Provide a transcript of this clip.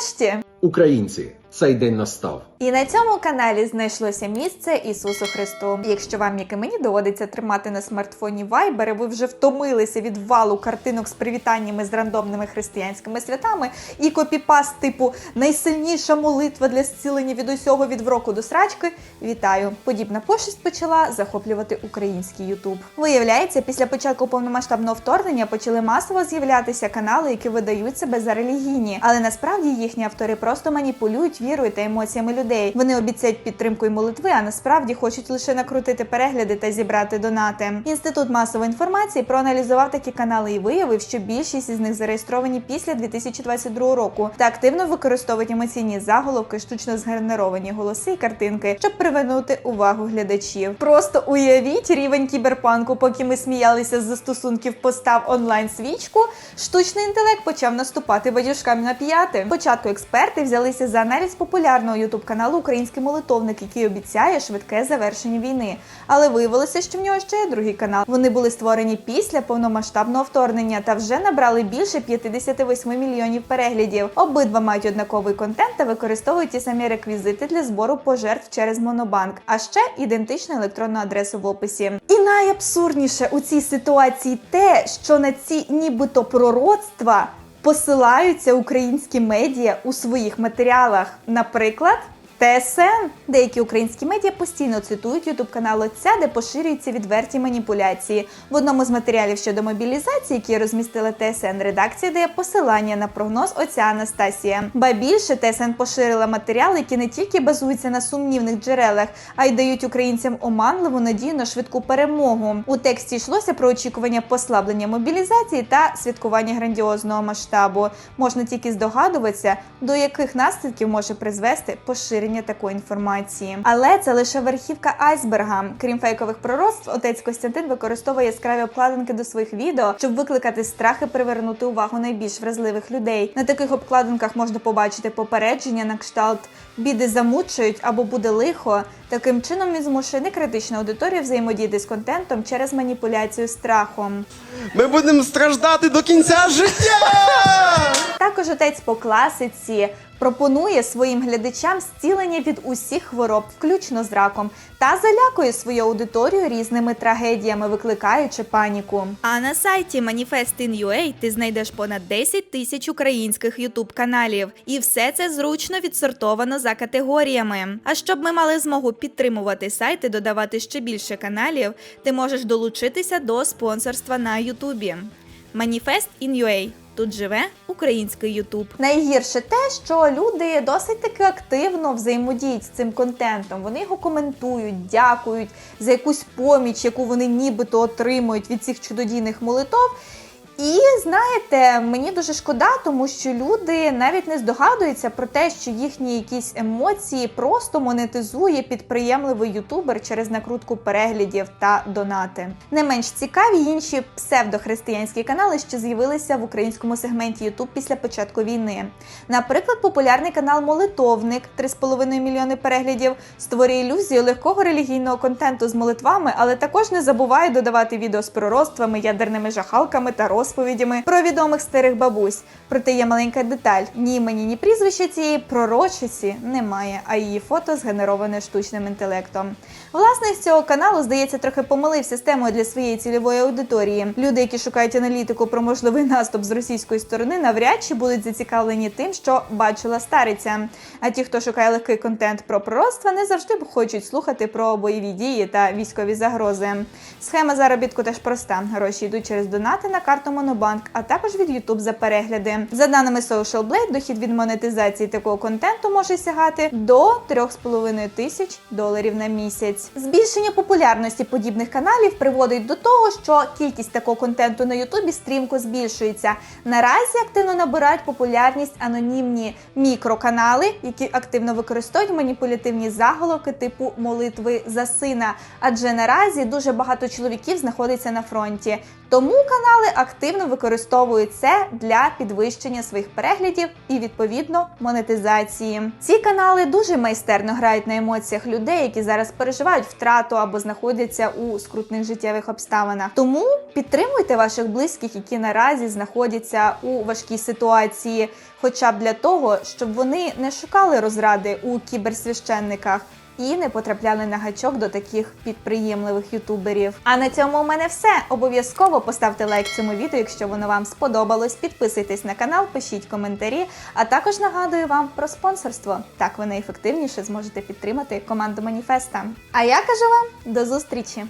Нарешті. Українці, цей день настав. І на цьому каналі знайшлося місце Ісусу Христу. Якщо вам, як і мені, доводиться тримати на смартфоні Viber, ви вже втомилися від валу картинок з привітаннями з рандомними християнськими святами і копіпаст типу найсильніша молитва для зцілення від усього від вроку до срачки. Вітаю! Подібна пошесть почала захоплювати український Ютуб. Виявляється, після початку повномасштабного вторгнення почали масово з'являтися канали, які видають себе за релігійні, але насправді їхні автори просто маніпулюють вірою та емоціями людей. Вони обіцяють підтримку і молитви, а насправді хочуть лише накрутити перегляди та зібрати донати. Інститут масової інформації проаналізував такі канали і виявив, що більшість із них зареєстровані після 2022 року та активно використовують емоційні заголовки, штучно згенеровані голоси і картинки, щоб привернути увагу глядачів. Просто уявіть рівень кіберпанку, поки ми сміялися з застосунків постав онлайн свічку. Штучний інтелект почав наступати бадюшкам на п'яти. Спочатку експерти взялися за аналіз популярного ютуб каналу Український молитовник, який обіцяє швидке завершення війни. Але виявилося, що в нього ще є другий канал. Вони були створені після повномасштабного вторгнення та вже набрали більше 58 мільйонів переглядів. Обидва мають однаковий контент та використовують ті самі реквізити для збору пожертв через Монобанк, а ще ідентичну електронну адресу в описі. І найабсурдніше у цій ситуації те, що на ці нібито пророцтва посилаються українські медіа у своїх матеріалах. Наприклад. ТСН. Деякі українські медіа постійно цитують ютуб канал Отця, де поширюються відверті маніпуляції. В одному з матеріалів щодо мобілізації, які розмістила ТСН, редакція дає посилання на прогноз отця Анастасія. Ба більше ТСН поширила матеріали, які не тільки базуються на сумнівних джерелах, а й дають українцям оманливу надію на швидку перемогу. У тексті йшлося про очікування послаблення мобілізації та святкування грандіозного масштабу. Можна тільки здогадуватися, до яких наслідків може призвести поширення такої інформації. Але це лише верхівка айсберга. Крім фейкових пророцтв, отець Костянтин використовує яскраві обкладинки до своїх відео, щоб викликати страх і привернути увагу найбільш вразливих людей. На таких обкладинках можна побачити попередження на кшталт біди замучують або буде лихо. Таким чином він змушує некритичну аудиторію взаємодіяти з контентом через маніпуляцію страхом. Ми будемо страждати до кінця життя! Також по класиці пропонує своїм глядачам зцілення від усіх хвороб, включно з раком, та залякує свою аудиторію різними трагедіями, викликаючи паніку. А на сайті Manifestin.ua ти знайдеш понад 10 тисяч українських ютуб каналів, і все це зручно відсортовано за категоріями. А щоб ми мали змогу підтримувати сайт і додавати ще більше каналів, ти можеш долучитися до спонсорства на Ютубі. In UA. Тут живе український Ютуб. Найгірше те, що люди досить таки активно взаємодіють з цим контентом. Вони його коментують, дякують за якусь поміч, яку вони нібито отримують від цих чудодійних молитов. І знаєте, мені дуже шкода, тому що люди навіть не здогадуються про те, що їхні якісь емоції просто монетизує підприємливий ютубер через накрутку переглядів та донати. Не менш цікаві інші псевдохристиянські канали, що з'явилися в українському сегменті Ютуб після початку війни. Наприклад, популярний канал Молитовник 3,5 мільйони переглядів створює ілюзію легкого релігійного контенту з молитвами, але також не забуває додавати відео з пророцтвами, ядерними жахалками та розповідями про відомих старих бабусь. Проте є маленька деталь: ні імені, ні прізвища цієї пророчиці немає, а її фото згенероване штучним інтелектом. Власник цього каналу, здається, трохи помилився з для своєї цільової аудиторії. Люди, які шукають аналітику про можливий наступ з російської сторони, навряд чи будуть зацікавлені тим, що бачила стариця. А ті, хто шукає легкий контент про пророцтва, не завжди хочуть слухати про бойові дії та військові загрози. Схема заробітку теж проста: гроші йдуть через донати на карту Монобанк, а також від YouTube за перегляди. За даними Social Blade, дохід від монетизації такого контенту може сягати до 3,5 тисяч доларів на місяць. Збільшення популярності подібних каналів приводить до того, що кількість такого контенту на Ютубі стрімко збільшується. Наразі активно набирають популярність анонімні мікроканали, які активно використовують маніпулятивні заголовки типу молитви за сина. Адже наразі дуже багато чоловіків знаходиться на фронті. Тому канали активно активно використовують це для підвищення своїх переглядів і відповідно монетизації. Ці канали дуже майстерно грають на емоціях людей, які зараз переживають втрату або знаходяться у скрутних життєвих обставинах. Тому підтримуйте ваших близьких, які наразі знаходяться у важкій ситуації, хоча б для того, щоб вони не шукали розради у кіберсвященниках. І не потрапляли на гачок до таких підприємливих ютуберів. А на цьому у мене все. Обов'язково поставте лайк цьому відео, якщо воно вам сподобалось. Підписуйтесь на канал, пишіть коментарі. А також нагадую вам про спонсорство. Так ви найефективніше зможете підтримати команду Маніфеста. А я кажу вам до зустрічі!